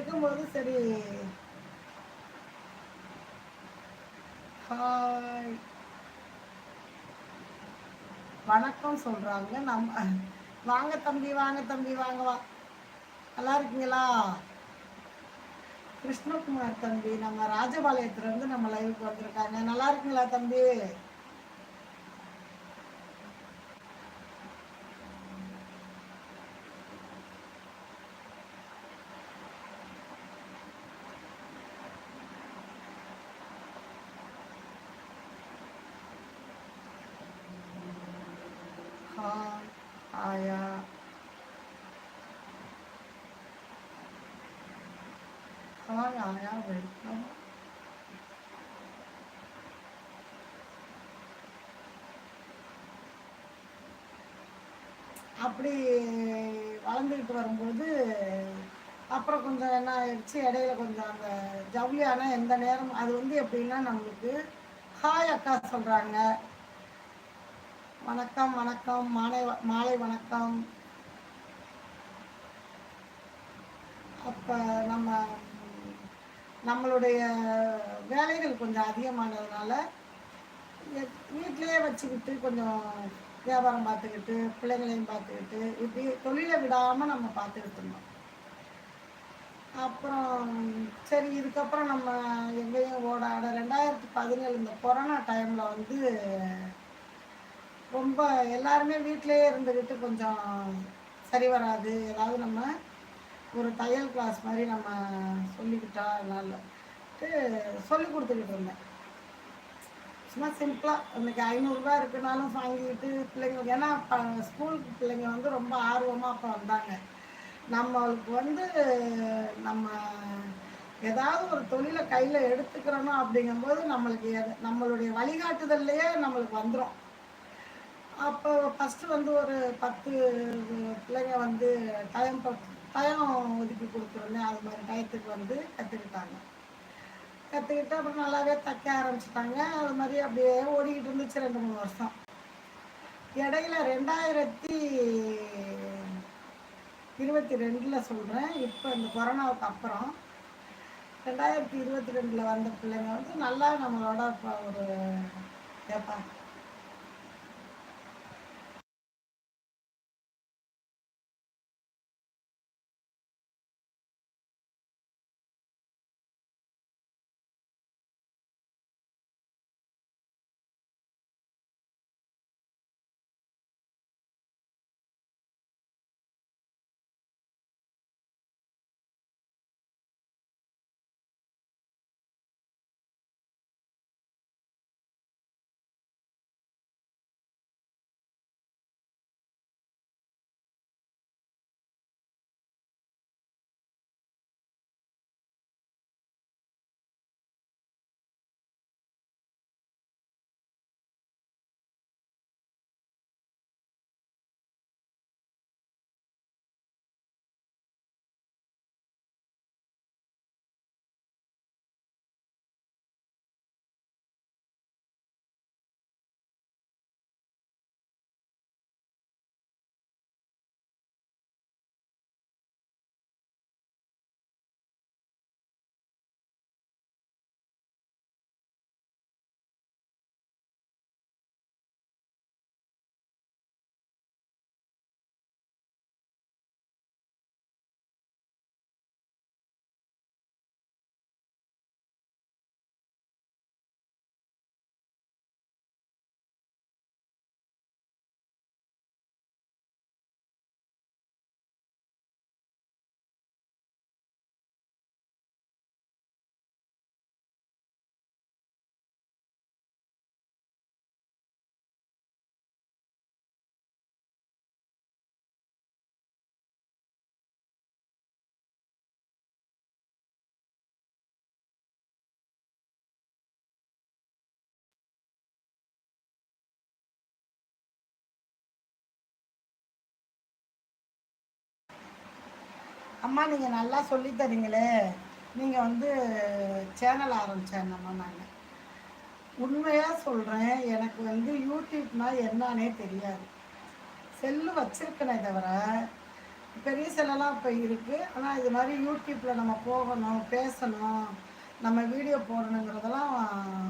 இருக்கும்போது சரி. ஹாய். வணக்கம் சொல்றாங்க. நம்ம வாங்க தம்பி வாங்க தம்பி வாங்க வா. நல்லா இருக்கீங்களா? கிருஷ்ணகுமார் தம்பி நம்ம ராஜபாளையத்துல இருந்து நம்ம லைவுக்கு வந்திருக்காங்க. நல்லா இருக்கீங்களா தம்பி? ஹாய் ஆயா ஆயா வெல்கம். அப்படி வளர்ந்துக்கிட்டு வரும்போது அப்புறம் கொஞ்சம் என்ன ஆயிடுச்சு? இடையில கொஞ்சம் அந்த ஜவுளியான எந்த நேரம் அது வந்து எப்படின்னா நம்மளுக்கு ஹாய் அக்கா சொல்கிறாங்க வணக்கம் வணக்கம். மாலை வ- மாலை வணக்கம். அப்போ நம்ம நம்மளுடைய வேலைகள் கொஞ்சம் அதிகமானதுனால எ- வீட்டிலேயே வச்சுக்கிட்டு கொஞ்சம் வியாபாரம் பார்த்துக்கிட்டு பிள்ளைங்களையும் பார்த்துக்கிட்டு இப்படி தொழிலை விடாமல் நம்ம பார்த்துக்கிட்டு இருந்தோம். அப்புறம் சரி இதுக்கப்புறம் நம்ம எங்கேயும் ஓட ரெண்டாயிரத்தி பதினேழு இந்த கொரோனா டைமில் வந்து ரொம்ப எல்லாருமே வீட்டிலேயே இருந்துக்கிட்டு கொஞ்சம் சரி வராது. ஏதாவது நம்ம ஒரு தையல் கிளாஸ் மாதிரி நம்ம சொல்லிக்கிட்டா நல்ல சொல்லி கொடுத்துக்கிட்டு இருந்தேன். சும்மா சிம்பிளாக இன்றைக்கி ஐநூறுரூபா இருக்குனாலும் வாங்கிக்கிட்டு பிள்ளைங்களுக்கு ஏன்னா இப்போ ஸ்கூலுக்கு பிள்ளைங்க வந்து ரொம்ப ஆர்வமாக அப்போ வந்தாங்க. நம்மளுக்கு வந்து நம்ம ஏதாவது ஒரு தொழிலை கையில் எடுத்துக்கிறோம் அப்படிங்கும்போது நம்மளுக்கு எது- நம்மளுடைய வழிகாட்டுதல்லையே நம்மளுக்கு வந்துடும் அப்போ ஃபஸ்ட்டு வந்து ஒரு பத்து பிள்ளைங்க வந்து டைம் டயம் ஒதுக்கி கொடுத்துருந்தேன் அது மாதிரி டயத்துக்கு வந்து கற்றுக்கிட்டாங்க கற்றுக்கிட்டு அப்புறம் நல்லாவே தைக்க ஆரம்பிச்சிட்டாங்க. அது மாதிரி அப்படியே ஓடிக்கிட்டு இருந்துச்சு ரெண்டு மூணு வருஷம். இடையில ரெண்டாயிரத்தி இருபத்தி ரெண்டில் சொல்கிறேன் இப்போ இந்த கொரோனாவுக்கு அப்புறம் ரெண்டாயிரத்தி இருபத்தி ரெண்டில் வந்த பிள்ளைங்க வந்து நல்லா நம்மளோட இப்போ ஒரு கேட்பாங்க அம்மா நீங்கள் நல்லா சொல்லித் தரீங்களே. நீங்கள் வந்து சேனல் ஆரம்பிச்சேன்னம்மா நாங்கள் உண்மையாக சொல்கிறேன் எனக்கு வந்து யூடியூப்னால் என்னன்னே தெரியாது. செல்லு வச்சுருக்கனே தவிர பெரிய செல்லெல்லாம் இப்போ இருக்குது ஆனால் இது மாதிரி யூடியூப்பில் நம்ம போகணும் பேசணும் நம்ம வீடியோ போடணுங்கிறதெல்லாம்